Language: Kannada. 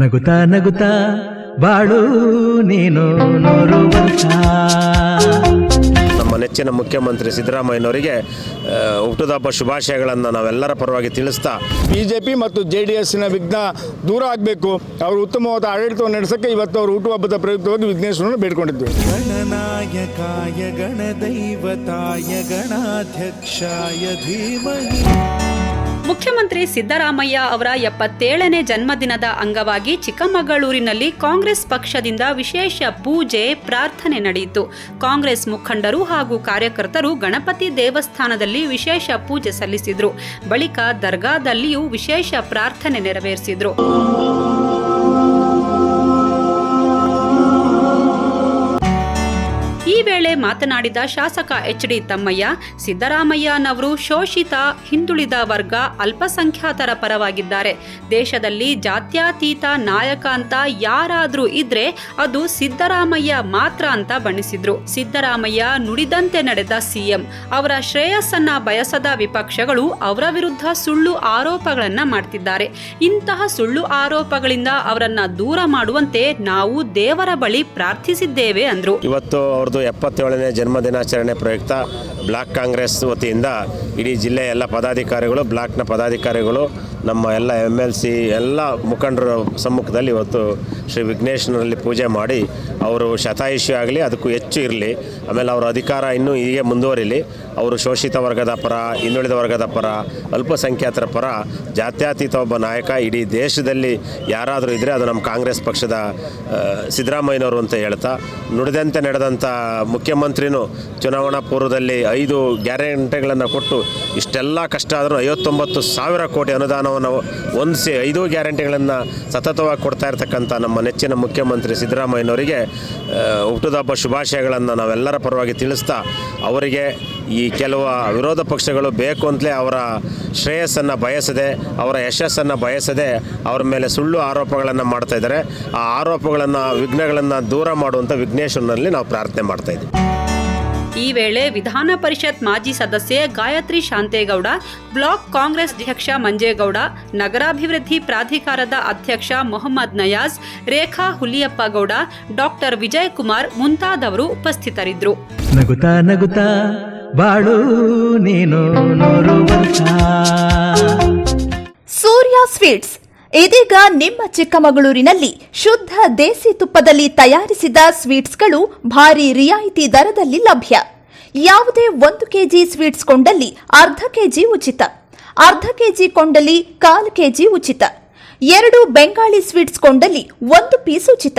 ನಗುತಾ ನಗುತಾ ಬಾಳು ನೀನು ನಮ್ಮ ನೆಚ್ಚಿನ ಮುಖ್ಯಮಂತ್ರಿ ಸಿದ್ದರಾಮಯ್ಯನವರಿಗೆ ಹುಟ್ಟುದಬ್ಬ ಶುಭಾಶಯಗಳನ್ನು ನಾವೆಲ್ಲರ ಪರವಾಗಿ ತಿಳಿಸ್ತಾ ಬಿ ಜೆ ಪಿ ಮತ್ತು ಜೆ ಡಿ ಎಸ್ಸಿನ ವಿಘ್ನ ದೂರ ಆಗಬೇಕು. ಅವರು ಉತ್ತಮವಾದ ಆಡಳಿತವನ್ನು ನಡೆಸೋಕ್ಕೆ ಇವತ್ತು ಅವರು ಹುಟ್ಟುಹಬ್ಬದ ಪ್ರಯುಕ್ತವಾಗಿ ವಿಘ್ನೇಶ್ವರನ್ನು ಬೇಡ್ಕೊಂಡಿದ್ವಿ. ಗಣನಾಯಕಾಯ ಗಣದೈವತಾಯ ಗಣಾಧ್ಯಕ್ಷಾಯ ಧೀಮಹಿ. ಮುಖ್ಯಮಂತ್ರಿ ಸಿದ್ದರಾಮಯ್ಯ ಅವರ ಎಪ್ಪತ್ತೇಳನೇ ಜನ್ಮದಿನದ ಅಂಗವಾಗಿ ಚಿಕ್ಕಮಗಳೂರಿನಲ್ಲಿ ಕಾಂಗ್ರೆಸ್ ಪಕ್ಷದಿಂದ ವಿಶೇಷ ಪೂಜೆ, ಪ್ರಾರ್ಥನೆ ನಡೆಯಿತು. ಕಾಂಗ್ರೆಸ್ ಮುಖಂಡರು ಹಾಗೂ ಕಾರ್ಯಕರ್ತರು ಗಣಪತಿ ದೇವಸ್ಥಾನದಲ್ಲಿ ವಿಶೇಷ ಪೂಜೆ ಸಲ್ಲಿಸಿದ್ರು. ಬಳಿಕ ದರ್ಗಾದಲ್ಲಿಯೂ ವಿಶೇಷ ಪ್ರಾರ್ಥನೆ ನೆರವೇರಿಸಿದ್ರು. ವೇಳೆ ಮಾತನಾಡಿದ ಶಾಸಕ ಎಚ್ ಡಿ ತಮ್ಮಯ್ಯ, ಸಿದ್ದರಾಮಯ್ಯನವರು ಶೋಷಿತ, ಹಿಂದುಳಿದ ವರ್ಗ ಅಲ್ಪಸಂಖ್ಯಾತರ ಪರವಾಗಿದ್ದಾರೆ. ದೇಶದಲ್ಲಿ ಜಾತ್ಯತೀತ ನಾಯಕ ಅಂತ ಯಾರಾದರೂ ಇದ್ರೆ ಅದು ಸಿದ್ದರಾಮಯ್ಯ ಮಾತ್ರ ಅಂತ ಬಣ್ಣಿಸಿದ್ರು. ಸಿದ್ದರಾಮಯ್ಯ ನುಡಿದಂತೆ ನಡೆದ ಸಿಎಂ, ಅವರ ಶ್ರೇಯಸ್ಸನ್ನ ಬಯಸದ ವಿಪಕ್ಷಗಳು ಅವರ ವಿರುದ್ಧ ಸುಳ್ಳು ಆರೋಪಗಳನ್ನ ಮಾಡ್ತಿದ್ದಾರೆ. ಇಂತಹ ಸುಳ್ಳು ಆರೋಪಗಳಿಂದ ಅವರನ್ನ ದೂರ ಮಾಡುವಂತೆ ನಾವು ದೇವರ ಬಳಿ ಪ್ರಾರ್ಥಿಸಿದ್ದೇವೆ ಅಂದ್ರು. ಇವತ್ತು ಅವ್ರದ್ದು ಎಪ್ಪತ್ತೇಳನೇ ಜನ್ಮದಿನಾಚರಣೆ ಪ್ರಯುಕ್ತ ಬ್ಲಾಕ್ ಕಾಂಗ್ರೆಸ್ ವತಿಯಿಂದ ಇಡೀ ಜಿಲ್ಲೆಯ ಎಲ್ಲ ಪದಾಧಿಕಾರಿಗಳು, ಬ್ಲಾಕ್ನ ಪದಾಧಿಕಾರಿಗಳು, ನಮ್ಮ ಎಲ್ಲ ಎಂ ಎಲ್ ಸಿ ಎಲ್ಲ ಮುಖಂಡರ ಸಮ್ಮುಖದಲ್ಲಿ ಇವತ್ತು ಶ್ರೀ ವಿಘ್ನೇಶ್ವರಲ್ಲಿ ಪೂಜೆ ಮಾಡಿ ಅವರು ಶತಾಯುಷಿ ಆಗಲಿ, ಅದಕ್ಕೂ ಹೆಚ್ಚು ಇರಲಿ. ಆಮೇಲೆ ಅವರ ಅಧಿಕಾರ ಇನ್ನೂ ಹೀಗೆ ಮುಂದುವರಿಲಿ. ಅವರು ಶೋಷಿತ ವರ್ಗದ ಪರ, ಹಿಂದುಳಿದ ವರ್ಗದ ಪರ, ಅಲ್ಪಸಂಖ್ಯಾತರ ಪರ, ಜಾತ್ಯತೀತ ಒಬ್ಬ ನಾಯಕ ಇಡೀ ದೇಶದಲ್ಲಿ ಯಾರಾದರೂ ಇದ್ದರೆ ಅದು ನಮ್ಮ ಕಾಂಗ್ರೆಸ್ ಪಕ್ಷದ ಸಿದ್ದರಾಮಯ್ಯನವರು ಅಂತ ಹೇಳ್ತಾ, ನುಡಿದಂತೆ ನಡೆದಂಥ ಮುಖ್ಯಮಂತ್ರಿನೂ ಚುನಾವಣಾ ಪೂರ್ವದಲ್ಲಿ ಐದು ಗ್ಯಾರಂಟಿಗಳನ್ನು ಕೊಟ್ಟು ಇಷ್ಟೆಲ್ಲ ಕಷ್ಟ ಆದರೂ ಐವತ್ತೊಂಬತ್ತು ಸಾವಿರ ಕೋಟಿ ಅನುದಾನವನ್ನು ಹೊಂದಿಸಿ ಐದು ಗ್ಯಾರಂಟಿಗಳನ್ನು ಸತತವಾಗಿ ಕೊಡ್ತಾ ಇರತಕ್ಕಂಥ ನಮ್ಮ ನೆಚ್ಚಿನ ಮುಖ್ಯಮಂತ್ರಿ ಸಿದ್ದರಾಮಯ್ಯನವರಿಗೆ ಹುಟ್ಟುದಬ್ಬ ಶುಭಾಶಯಗಳನ್ನು ನಾವೆಲ್ಲರ ಪರವಾಗಿ ತಿಳಿಸ್ತಾ ಅವರಿಗೆ ಈ ಕೆಲವು ವಿರೋಧ ಪಕ್ಷಗಳು ಬೇಕು ಅಂತಲೇ ಅವರ ಶ್ರೇಯಸ್ಸನ್ನು ಬಯಸದೆ ಅವರ ಯಶಸ್ಸನ್ನು ಬಯಸದೆ ಅವರ ಮೇಲೆ ಸುಳ್ಳು ಆರೋಪಗಳನ್ನು ಮಾಡ್ತಾ ಇದ್ದಾರೆ. ಆ ಆರೋಪಗಳನ್ನು ವಿಘ್ನಗಳನ್ನು ದೂರ ಮಾಡುವಂಥ ವಿಘ್ನೇಶ್ವರನಲ್ಲಿ ನಾವು ಪ್ರಾರ್ಥನೆ ಮಾಡ್ತಾ ಇದ್ದೀವಿ. ಈ ವೇಳೆ ವಿಧಾನ ಪರಿಷತ್ ಮಾಜಿ ಸದಸ್ಯೆ ಗಾಯತ್ರಿ ಶಾಂತೇಗೌಡ ಬ್ಲಾಕ್ ಕಾಂಗ್ರೆಸ್ ಅಧ್ಯಕ್ಷ ಮಂಜೇಗೌಡ ನಗರಾಭಿವೃದ್ಧಿ ಪ್ರಾಧಿಕಾರದ ಅಧ್ಯಕ್ಷ ಮೊಹಮ್ಮದ್ ನಯಾಜ್ ರೇಖಾ ಹುಲಿಯಪ್ಪ ಗೌಡ ಡಾಕ್ಟರ್ ವಿಜಯ್ ಕುಮಾರ್ ಮುಂತಾದವರು ಉಪಸ್ಥಿತರಿದ್ದರು. ನಗುತ್ತಾ ನಗುತ್ತಾ ಬಾಳು ನೀನು ಸೂರ್ಯ ಸ್ವೀಟ್ಸ್. ಇದೀಗ ನಿಮ್ಮ ಚಿಕ್ಕಮಗಳೂರಿನಲ್ಲಿ ಶುದ್ಧ ದೇಸಿ ತುಪ್ಪದಲ್ಲಿ ತಯಾರಿಸಿದ ಸ್ವೀಟ್ಸ್ಗಳು ಭಾರಿ ರಿಯಾಯಿತಿ ದರದಲ್ಲಿ ಲಭ್ಯ. ಯಾವುದೇ ಒಂದು ಕೆಜಿ ಸ್ವೀಟ್ಸ್ ಕೊಂಡಲ್ಲಿ ಅರ್ಧ ಕೆಜಿ ಉಚಿತ. ಅರ್ಧ ಕೆಜಿ ಕೊಂಡಲ್ಲಿ ಕಾಲು ಕೆಜಿ ಉಚಿತ. ಎರಡು ಬೆಂಗಾಳಿ ಸ್ವೀಟ್ಸ್ ಕೊಂಡಲ್ಲಿ ಒಂದು ಪೀಸ್ ಉಚಿತ.